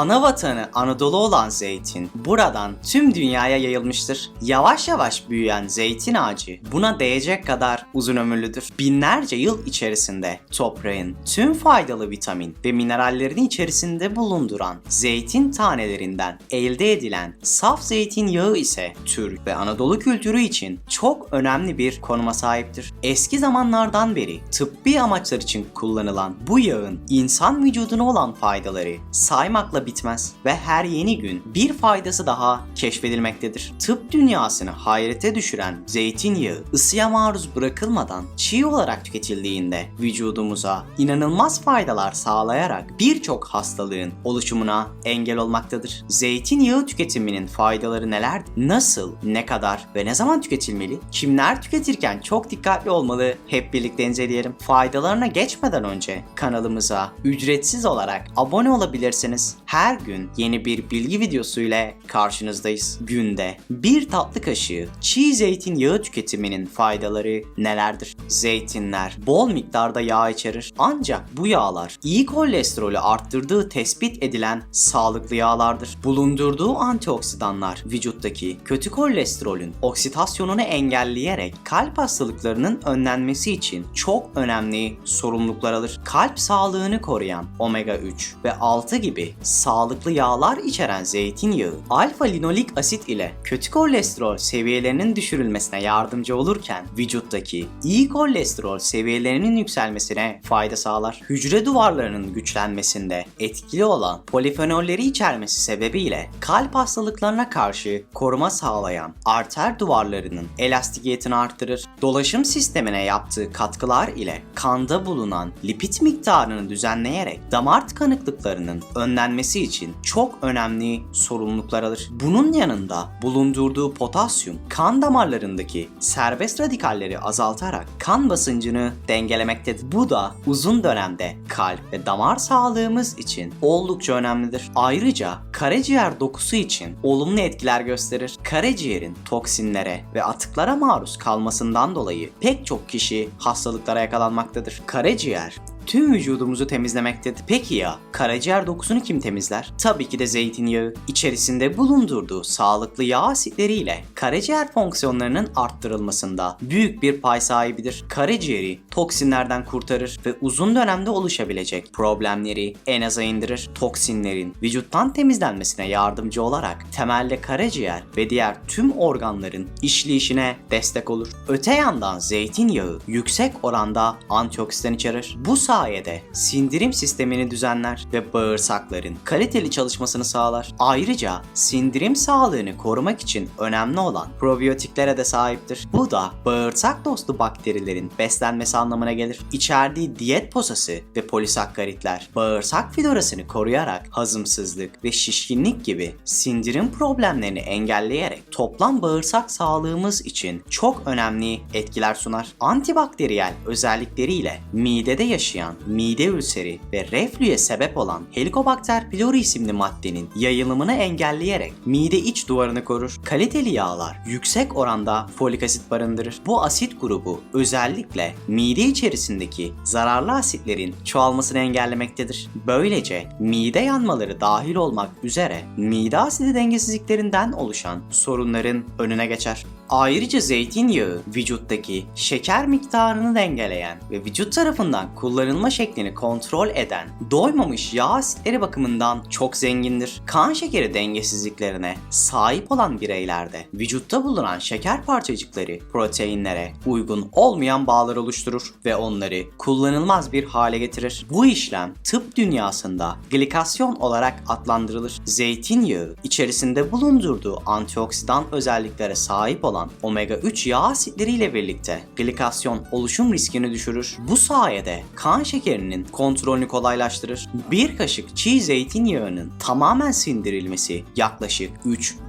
Ana vatanı Anadolu olan zeytin buradan tüm dünyaya yayılmıştır. Yavaş yavaş büyüyen zeytin ağacı buna değecek kadar uzun ömürlüdür. Binlerce yıl içerisinde toprağın tüm faydalı vitamin ve minerallerini içerisinde bulunduran zeytin tanelerinden elde edilen saf zeytinyağı ise Türk ve Anadolu kültürü için çok önemli bir konuma sahiptir. Eski zamanlardan beri tıbbi amaçlar için kullanılan bu yağın insan vücuduna olan faydaları saymakla bitmez ve her yeni gün bir faydası daha keşfedilmektedir. Tıp dünyasını hayrete düşüren zeytinyağı ısıya maruz bırakılmadan çiğ olarak tüketildiğinde vücudumuza inanılmaz faydalar sağlayarak birçok hastalığın oluşumuna engel olmaktadır. Zeytinyağı tüketiminin faydaları nelerdir? Nasıl, ne kadar ve ne zaman tüketilmeli? Kimler tüketirken çok dikkatli olmalı? Hep birlikte inceleyelim. Faydalarına geçmeden önce kanalımıza ücretsiz olarak abone olabilirsiniz. Her gün yeni bir bilgi videosu ile karşınızdayız. Günde bir tatlı kaşığı çiğ zeytinyağı tüketiminin faydaları nelerdir? Zeytinler bol miktarda yağ içerir. Ancak bu yağlar iyi kolesterolü arttırdığı tespit edilen sağlıklı yağlardır. Bulundurduğu antioksidanlar vücuttaki kötü kolesterolün oksitasyonunu engelleyerek kalp hastalıklarının önlenmesi için çok önemli sorumluluklar alır. Kalp sağlığını koruyan omega 3 ve 6 gibi sağlıklı yağlar içeren zeytinyağı alfa linolik asit ile kötü kolesterol seviyelerinin düşürülmesine yardımcı olurken vücuttaki iyi kolesterol seviyelerinin yükselmesine fayda sağlar. Hücre duvarlarının güçlenmesinde etkili olan polifenolleri içermesi sebebiyle kalp hastalıklarına karşı koruma sağlayan arter duvarlarının elastikiyetini arttırır. Dolaşım sistemine yaptığı katkılar ile kanda bulunan lipid miktarını düzenleyerek damar tıkanıklıklarının önlenmesi için çok önemli sorumluluklar alır. Bunun yanında bulundurduğu potasyum kan damarlarındaki serbest radikalleri azaltarak kan basıncını dengelemektedir. Bu da uzun dönemde kalp ve damar sağlığımız için oldukça önemlidir. Ayrıca karaciğer dokusu için olumlu etkiler gösterir. Karaciğerin toksinlere ve atıklara maruz kalmasından dolayı pek çok kişi hastalıklara yakalanmaktadır. Karaciğer tüm vücudumuzu temizlemektedir. Peki ya karaciğer dokusunu kim temizler? Tabii ki de zeytinyağı. İçerisinde bulundurduğu sağlıklı yağ asitleriyle karaciğer fonksiyonlarının arttırılmasında büyük bir pay sahibidir. Karaciğeri toksinlerden kurtarır ve uzun dönemde oluşabilecek problemleri en aza indirir. Toksinlerin vücuttan temizlenmesine yardımcı olarak temelde karaciğer ve diğer tüm organların işleyişine destek olur. Öte yandan zeytinyağı yüksek oranda antioksidan içerir. Bu sayede sindirim sistemini düzenler ve bağırsakların kaliteli çalışmasını sağlar. Ayrıca sindirim sağlığını korumak için önemli olan probiyotiklere de sahiptir. Bu da bağırsak dostu bakterilerin beslenmesi anlamına gelir. İçerdiği diyet posası ve polisakkaritler bağırsak florasını koruyarak hazımsızlık ve şişkinlik gibi sindirim problemlerini engelleyerek toplam bağırsak sağlığımız için çok önemli etkiler sunar. Antibakteriyel özellikleriyle midede yaşayan mide ülseri ve reflüye sebep olan Helicobacter pylori isimli maddenin yayılımını engelleyerek mide iç duvarını korur. Kaliteli yağlar yüksek oranda folik asit barındırır. Bu asit grubu özellikle mide içerisindeki zararlı asitlerin çoğalmasını engellemektedir. Böylece mide yanmaları dahil olmak üzere mide asidi dengesizliklerinden oluşan sorunların önüne geçer. Ayrıca zeytinyağı vücuttaki şeker miktarını dengeleyen ve vücut tarafından kullanılma şeklini kontrol eden doymamış yağ asitleri bakımından çok zengindir. Kan şekeri dengesizliklerine sahip olan bireylerde vücutta bulunan şeker parçacıkları proteinlere uygun olmayan bağlar oluşturur ve onları kullanılmaz bir hale getirir. Bu işlem tıp dünyasında glikasyon olarak adlandırılır. Zeytinyağı içerisinde bulundurduğu antioksidan özelliklere sahip olan omega 3 yağ asitleriyle birlikte glikasyon oluşum riskini düşürür. Bu sayede kan şekerinin kontrolünü kolaylaştırır. Bir kaşık çiğ zeytinyağının tamamen sindirilmesi yaklaşık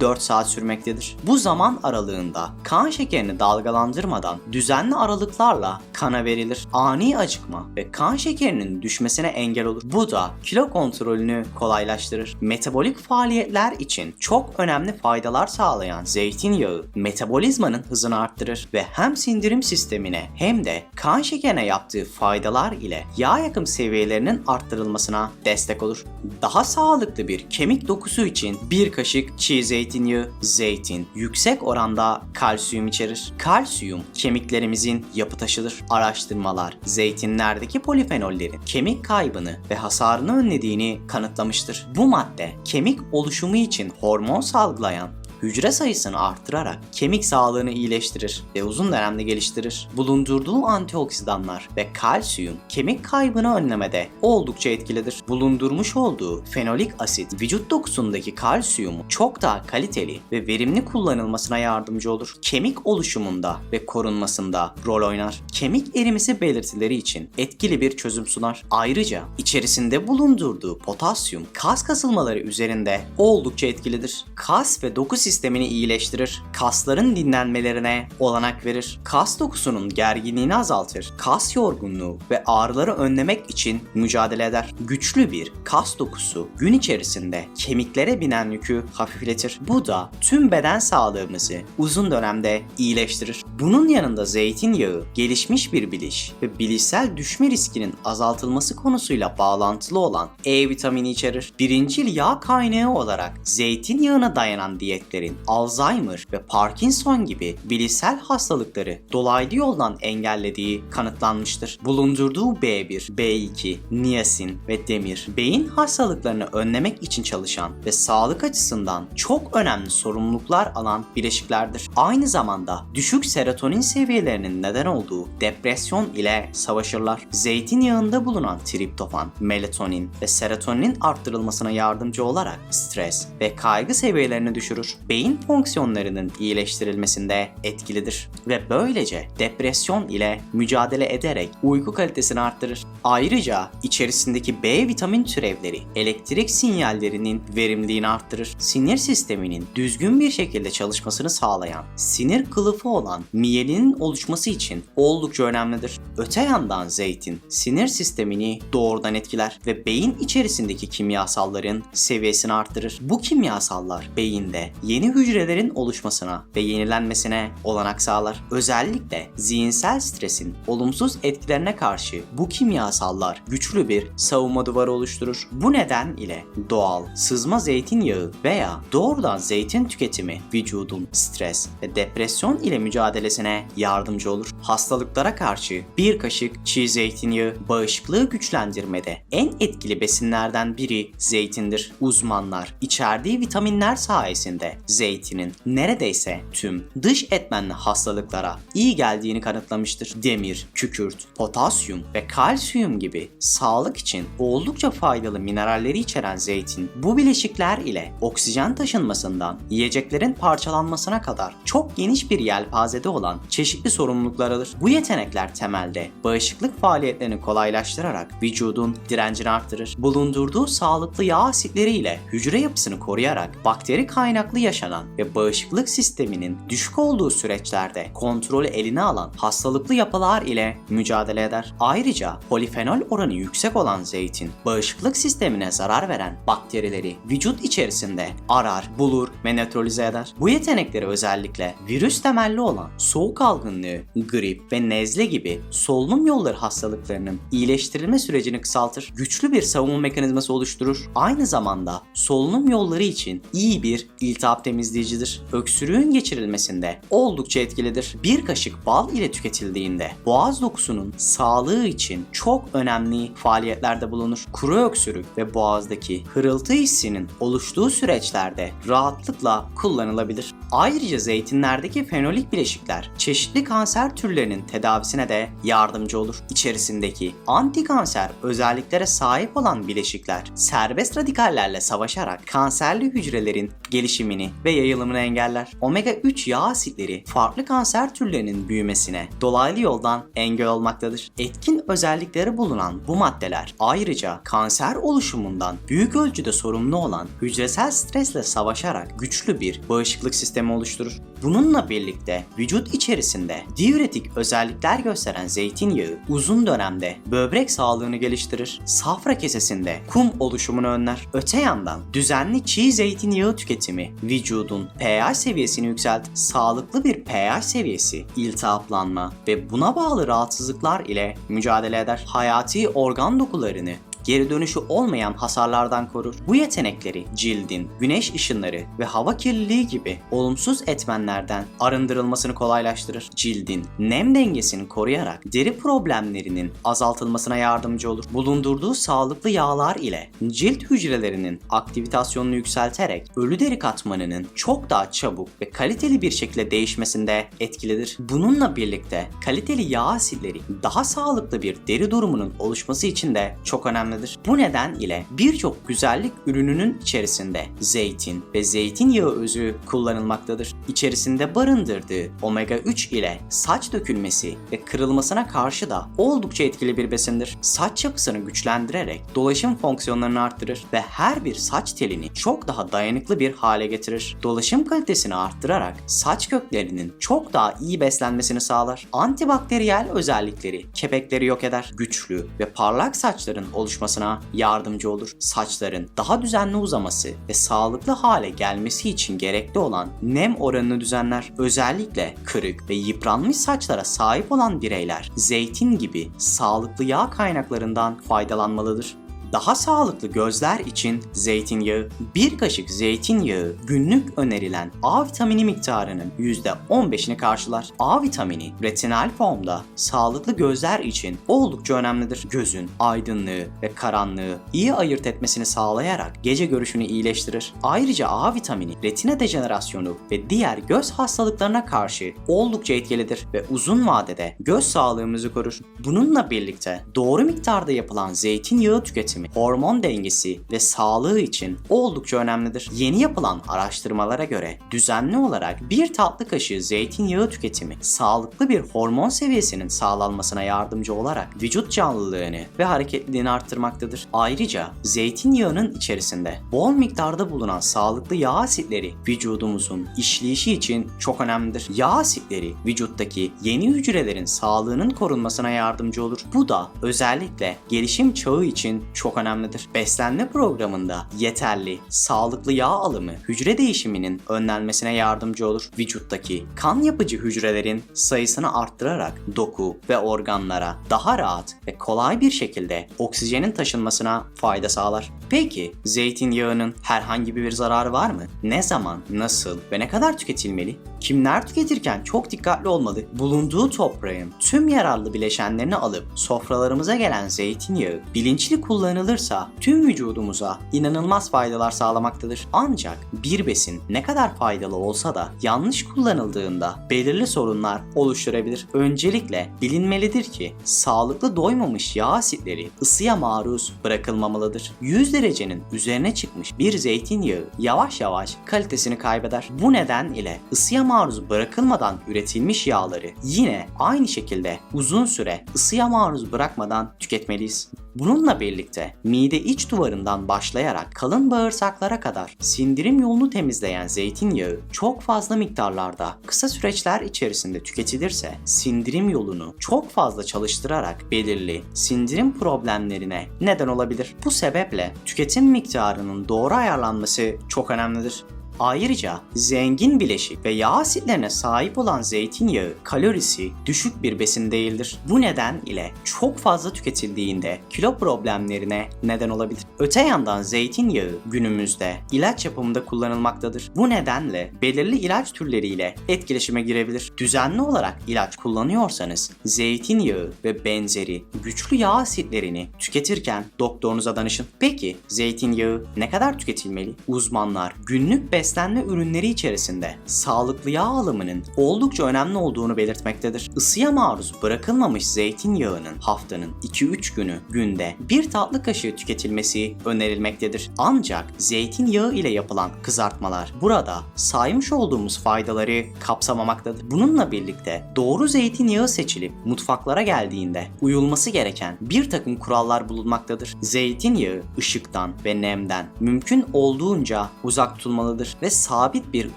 3-4 saat sürmektedir. Bu zaman aralığında kan şekerini dalgalandırmadan düzenli aralıklarla kana verilir. Ani acıkma ve kan şekerinin düşmesine engel olur. Bu da kilo kontrolünü kolaylaştırır. Metabolik faaliyetler için çok önemli faydalar sağlayan zeytinyağı metabolizmanın hızını arttırır ve hem sindirim sistemine hem de kan şekerine yaptığı faydalar ile yağ yakım seviyelerinin arttırılmasına destek olur. Daha sağlıklı bir kemik dokusu için bir kaşık çiğ zeytinyağı, zeytin yüksek oranda kalsiyum içerir. Kalsiyum kemiklerimizin yapı taşıdır. Araştırmalar zeytinlerdeki polifenollerin kemik kaybını ve hasarını önlediğini kanıtlamıştır. Bu madde kemik oluşumu için hormon salgılayan hücre sayısını arttırarak kemik sağlığını iyileştirir ve uzun dönemde geliştirir. Bulundurduğu antioksidanlar ve kalsiyum kemik kaybını önlemede oldukça etkilidir. Bulundurmuş olduğu fenolik asit vücut dokusundaki kalsiyumu çok daha kaliteli ve verimli kullanılmasına yardımcı olur. Kemik oluşumunda ve korunmasında rol oynar. Kemik erimesi belirtileri için etkili bir çözüm sunar. Ayrıca içerisinde bulundurduğu potasyum kas kasılmaları üzerinde oldukça etkilidir. Kas ve doku sistemini iyileştirir. Kasların dinlenmelerine olanak verir. Kas dokusunun gerginliğini azaltır. Kas yorgunluğu ve ağrıları önlemek için mücadele eder. Güçlü bir kas dokusu gün içerisinde kemiklere binen yükü hafifletir. Bu da tüm beden sağlığımızı uzun dönemde iyileştirir. Bunun yanında zeytinyağı gelişmiş bir biliş ve bilişsel düşme riskinin azaltılması konusuyla bağlantılı olan E vitamini içerir. Birincil yağ kaynağı olarak zeytinyağına dayanan diyetlerin Alzheimer ve Parkinson gibi bilişsel hastalıkları dolaylı yoldan engellediği kanıtlanmıştır. Bulundurduğu B1, B2, niyasin ve demir beyin hastalıklarını önlemek için çalışan ve sağlık açısından çok önemli sorumluluklar alan bileşiklerdir. Aynı zamanda düşük serotonin seviyelerinin neden olduğu depresyon ile savaşırlar. Zeytinyağında bulunan triptofan, melatonin ve serotoninin arttırılmasına yardımcı olarak stres ve kaygı seviyelerini düşürür. Beyin fonksiyonlarının iyileştirilmesinde etkilidir ve böylece depresyon ile mücadele ederek uyku kalitesini arttırır. Ayrıca içerisindeki B vitamin türevleri elektrik sinyallerinin verimliliğini arttırır. Sinir sisteminin düzgün bir şekilde çalışmasını sağlayan sinir kılıfı olan miyelinin oluşması için oldukça önemlidir. Öte yandan zeytin sinir sistemini doğrudan etkiler ve beyin içerisindeki kimyasalların seviyesini arttırır. Bu kimyasallar beyinde yeni hücrelerin oluşmasına ve yenilenmesine olanak sağlar. Özellikle zihinsel stresin olumsuz etkilerine karşı bu kimyasallar güçlü bir savunma duvarı oluşturur. Bu neden ile doğal sızma zeytinyağı veya doğrudan zeytin tüketimi vücudun stres ve depresyon ile mücadelesine yardımcı olur. Hastalıklara karşı bir kaşık çiğ zeytinyağı bağışıklığı güçlendirmede en etkili besinlerden biri zeytindir. Uzmanlar içerdiği vitaminler sayesinde zeytinin neredeyse tüm dış etmenli hastalıklara iyi geldiğini kanıtlamıştır. Demir, kükürt, potasyum ve kalsiyum gibi sağlık için oldukça faydalı mineralleri içeren zeytin bu bileşikler ile oksijen taşınmasından yiyeceklerin parçalanmasına kadar çok geniş bir yelpazede olan çeşitli sorumluluklar alır. Bu yetenekler temelde bağışıklık faaliyetlerini kolaylaştırarak vücudun direncini arttırır. Bulundurduğu sağlıklı yağ asitleri ile hücre yapısını koruyarak bakteri kaynaklı yaşanan ve bağışıklık sisteminin düşük olduğu süreçlerde kontrolü eline alan hastalıklı yapılar ile mücadele eder. Ayrıca polifenol oranı yüksek olan zeytin bağışıklık sistemine zarar veren bakterileri vücut içerisinde arar, bulur ve nötralize eder. Bu yetenekleri özellikle virüs temelli olan soğuk algınlığı, grip ve nezle gibi solunum yolları hastalıklarının iyileştirilme sürecini kısaltır. Güçlü bir savunma mekanizması oluşturur. Aynı zamanda solunum yolları için iyi bir iltihap temizleyicidir. Öksürüğün geçirilmesinde oldukça etkilidir. Bir kaşık bal ile tüketildiğinde boğaz dokusunun sağlığı için çok önemli faaliyetlerde bulunur. Kuru öksürük ve boğazdaki hırıltı hissinin oluştuğu süreçlerde rahatlıkla kullanılabilir. Ayrıca zeytinlerdeki fenolik bileşikler çeşitli kanser türlerinin tedavisine de yardımcı olur. İçerisindeki antikanser özelliklere sahip olan bileşikler serbest radikallerle savaşarak kanserli hücrelerin gelişimini ve yayılımını engeller. Omega 3 yağ asitleri farklı kanser türlerinin büyümesine dolaylı yoldan engel olmaktadır. Etkin özellikleri bulunan bu maddeler ayrıca kanser oluşumundan büyük ölçüde sorumlu olan hücresel stresle savaşarak güçlü bir bağışıklık sistemi oluşturur. Bununla birlikte vücut içerisinde diüretik özellikler gösteren zeytinyağı uzun dönemde böbrek sağlığını geliştirir. Safra kesesinde kum oluşumunu önler. Öte yandan düzenli çiğ zeytinyağı tüketimi vücut vücudun pH seviyesini yükselt, sağlıklı bir pH seviyesi, iltihaplanma ve buna bağlı rahatsızlıklar ile mücadele eder. Hayati organ dokularını geri dönüşü olmayan hasarlardan korur. Bu yetenekleri cildin, güneş ışınları ve hava kirliliği gibi olumsuz etmenlerden arındırılmasını kolaylaştırır. Cildin nem dengesini koruyarak deri problemlerinin azaltılmasına yardımcı olur. Bulundurduğu sağlıklı yağlar ile cilt hücrelerinin aktivitasyonunu yükselterek ölü deri katmanının çok daha çabuk ve kaliteli bir şekilde değişmesinde etkilidir. Bununla birlikte kaliteli yağ asitleri daha sağlıklı bir deri durumunun oluşması için de çok önemlidir. Bu neden ile birçok güzellik ürününün içerisinde zeytin ve zeytinyağı özü kullanılmaktadır. İçerisinde barındırdığı omega 3 ile saç dökülmesi ve kırılmasına karşı da oldukça etkili bir besindir. Saç yapısını güçlendirerek dolaşım fonksiyonlarını arttırır ve her bir saç telini çok daha dayanıklı bir hale getirir. Dolaşım kalitesini arttırarak saç köklerinin çok daha iyi beslenmesini sağlar. Antibakteriyel özellikleri kepekleri yok eder. Güçlü ve parlak saçların oluşmasına yardımcı olur. Saçların daha düzenli uzaması ve sağlıklı hale gelmesi için gerekli olan nem oranını düzenler. Özellikle kırık ve yıpranmış saçlara sahip olan bireyler zeytin gibi sağlıklı yağ kaynaklarından faydalanmalıdır. Daha sağlıklı gözler için zeytinyağı, bir kaşık zeytinyağı günlük önerilen A vitamini miktarının %15'ini karşılar. A vitamini retinal formda sağlıklı gözler için oldukça önemlidir. Gözün aydınlığı ve karanlığı iyi ayırt etmesini sağlayarak gece görüşünü iyileştirir. Ayrıca A vitamini retina dejenerasyonu ve diğer göz hastalıklarına karşı oldukça etkilidir ve uzun vadede göz sağlığımızı korur. Bununla birlikte doğru miktarda yapılan zeytinyağı tüketimi hormon dengesi ve sağlığı için oldukça önemlidir. Yeni yapılan araştırmalara göre düzenli olarak bir tatlı kaşığı zeytinyağı tüketimi sağlıklı bir hormon seviyesinin sağlanmasına yardımcı olarak vücut canlılığını ve hareketliliğini arttırmaktadır. Ayrıca zeytinyağının içerisinde bol miktarda bulunan sağlıklı yağ asitleri vücudumuzun işleyişi için çok önemlidir. Yağ asitleri vücuttaki yeni hücrelerin sağlığının korunmasına yardımcı olur. Bu da özellikle gelişim çağı için çok önemlidir. Beslenme programında yeterli, sağlıklı yağ alımı hücre değişiminin önlenmesine yardımcı olur. Vücuttaki kan yapıcı hücrelerin sayısını arttırarak doku ve organlara daha rahat ve kolay bir şekilde oksijenin taşınmasına fayda sağlar. Peki zeytinyağının herhangi bir zararı var mı? Ne zaman, nasıl ve ne kadar tüketilmeli? Kimler tüketirken çok dikkatli olmalı. Bulunduğu toprağın tüm yararlı bileşenlerini alıp sofralarımıza gelen zeytinyağı bilinçli kullanılırsa tüm vücudumuza inanılmaz faydalar sağlamaktadır. Ancak bir besin ne kadar faydalı olsa da yanlış kullanıldığında belirli sorunlar oluşturabilir. Öncelikle bilinmelidir ki sağlıklı doymamış yağ asitleri ısıya maruz bırakılmamalıdır. 100 derecenin üzerine çıkmış bir zeytinyağı yavaş yavaş kalitesini kaybeder. Bu neden ile ısıya maruz bırakılmadan üretilmiş yağları yine aynı şekilde uzun süre ısıya maruz bırakmadan tüketmeliyiz. Bununla birlikte mide iç duvarından başlayarak kalın bağırsaklara kadar sindirim yolunu temizleyen zeytinyağı çok fazla miktarlarda kısa süreçler içerisinde tüketilirse sindirim yolunu çok fazla çalıştırarak belirli sindirim problemlerine neden olabilir. Bu sebeple tüketim miktarının doğru ayarlanması çok önemlidir. Ayrıca zengin bileşik ve yağ asitlerine sahip olan zeytinyağı kalorisi düşük bir besin değildir. Bu neden ile çok fazla tüketildiğinde kilo problemlerine neden olabilir. Öte yandan zeytinyağı günümüzde ilaç yapımında kullanılmaktadır. Bu nedenle belirli ilaç türleriyle etkileşime girebilir. Düzenli olarak ilaç kullanıyorsanız zeytinyağı ve benzeri güçlü yağ asitlerini tüketirken doktorunuza danışın. Peki zeytinyağı ne kadar tüketilmeli? Uzmanlar günlük beslenme ürünleri içerisinde sağlıklı yağ alımının oldukça önemli olduğunu belirtmektedir. Isıya maruz bırakılmamış zeytinyağının haftanın 2-3 günü günde bir tatlı kaşığı tüketilmesi önerilmektedir. Ancak zeytinyağı ile yapılan kızartmalar burada saymış olduğumuz faydaları kapsamamaktadır. Bununla birlikte doğru zeytinyağı seçilip mutfaklara geldiğinde uyulması gereken bir takım kurallar bulunmaktadır. Zeytinyağı ışıktan ve nemden mümkün olduğunca uzak tutulmalıdır. Ve sabit bir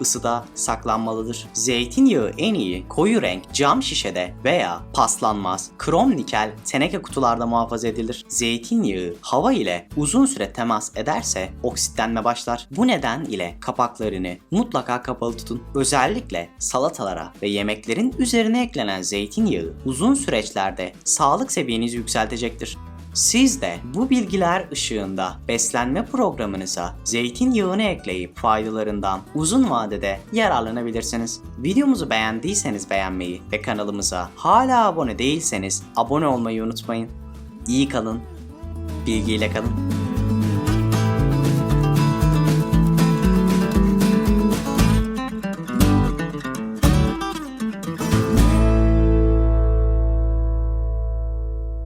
ısıda saklanmalıdır. Zeytinyağı en iyi koyu renk cam şişede veya paslanmaz krom nikel teneke kutularda muhafaza edilir. Zeytinyağı hava ile uzun süre temas ederse oksitlenme başlar. Bu neden ile kapaklarını mutlaka kapalı tutun. Özellikle salatalara ve yemeklerin üzerine eklenen zeytinyağı uzun süreçlerde sağlık seviyenizi yükseltecektir. Siz de bu bilgiler ışığında beslenme programınıza zeytinyağını ekleyip faydalarından uzun vadede yararlanabilirsiniz. Videomuzu beğendiyseniz beğenmeyi ve kanalımıza hala abone değilseniz abone olmayı unutmayın. İyi kalın, bilgiyle kalın.